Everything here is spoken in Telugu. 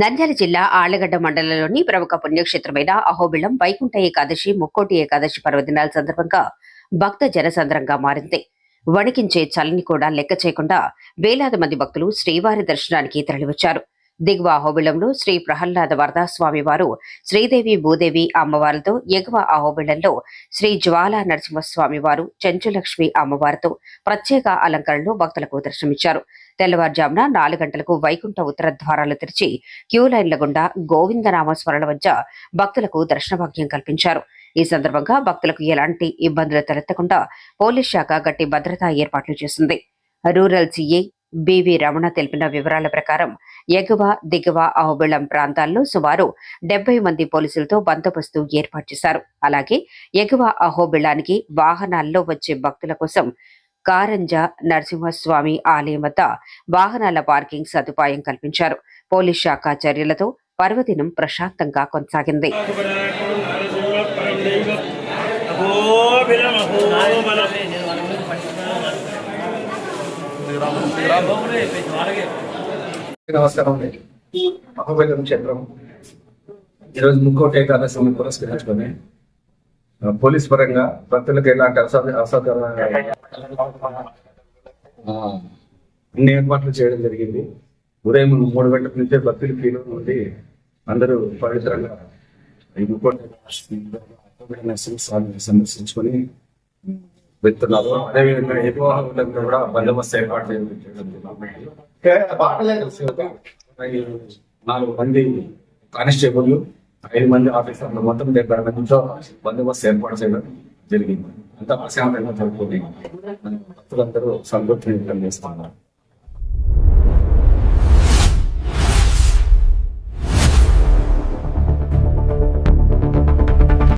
నంద్యాల జిల్లా ఆళ్ళగడ్డ మండలంలోని ప్రముఖ పుణ్యక్షేత్రమైన అహోబిళం వైకుంఠ ఏకాదశి ముక్కోటి ఏకాదశి పర్వదినాల సందర్భంగా భక్త జనసంద్రంగా మారింది. వణికించే చలిని కూడా లెక్క చేయకుండా వేలాది మంది భక్తులు శ్రీవారి దర్శనానికి తరలివచ్చారు. దిగువ అహోబిళంలో శ్రీ ప్రహ్లాద వరదాస్వామి వారు శ్రీదేవి భూదేవి అమ్మవారితో ఎగువ అహోబిళంలో శ్రీ జ్వాలా నరసింహస్వామి వారు చెంచులక్ష్మి అమ్మవారితో ప్రత్యేక అలంకరణలో భక్తులకు దర్శనమిచ్చారు. తెల్లవారుజామున నాలుగు గంటలకు వైకుంఠ ఉత్తర ద్వారాలు తెరిచి క్యూ లైన్ల గుండా గోవిందనామ స్మరణ వద్ద భక్తులకు దర్శన భాగ్యం కల్పించారు. ఈ సందర్భంగా భక్తులకు ఎలాంటి ఇబ్బందులు తలెత్తకుండా పోలీస్ శాఖ గట్టి భద్రతా ఏర్పాట్లు చేసింది. రూరల్ సీఏ బివి రమణ తెలిపిన వివరాల ప్రకారం ఎగువ దిగువ అహోబిళం ప్రాంతాల్లో సుమారు డెబ్బై మంది పోలీసులతో బందోబస్తు ఏర్పాటు చేశారు. అలాగే ఎగువ అహోబిళానికి వాహనాల్లో వచ్చే భక్తుల కోసం కారంజ నరసింహస్వామి ఆలయం వద్ద వాహనాల పార్కింగ్ సదుపాయం కల్పించారు. పోలీస్ శాఖ చర్యలతో పర్వదినం ప్రశాంతంగా కొనసాగింది. నమస్కారం అండి. మహోబలం క్షేత్రం. ఈరోజు ముక్కోటి ఏకాదశిని పురస్కరించుకొని పోలీస్ పరంగా భక్తులకు ఎలాంటి అసాధ అసాధారణ అన్ని ఏర్పాట్లు చేయడం జరిగింది. ఉదయం మూడు గంటల నుంచే భక్తులు క్యూలో ఉండి అందరూ పవిత్రంగా ఈ ముక్కోటి సందర్శించుకొని వెళ్తున్నారు అదేవిధంగా ఎక్కువ కూడా బందోబస్తు ఏర్పాటు చేయడం నాలుగు మంది కానిస్టేబుల్ ఐదు మంది ఆఫీసర్లు మొత్తం డెబ్బై మందితో బందోబస్తు ఏర్పాటు చేయడం జరిగింది. అంతా ప్రశాంతంగా జరుగుతుంది భక్తులందరూ సంతృప్తిని వ్యక్తం చేస్తున్నారు.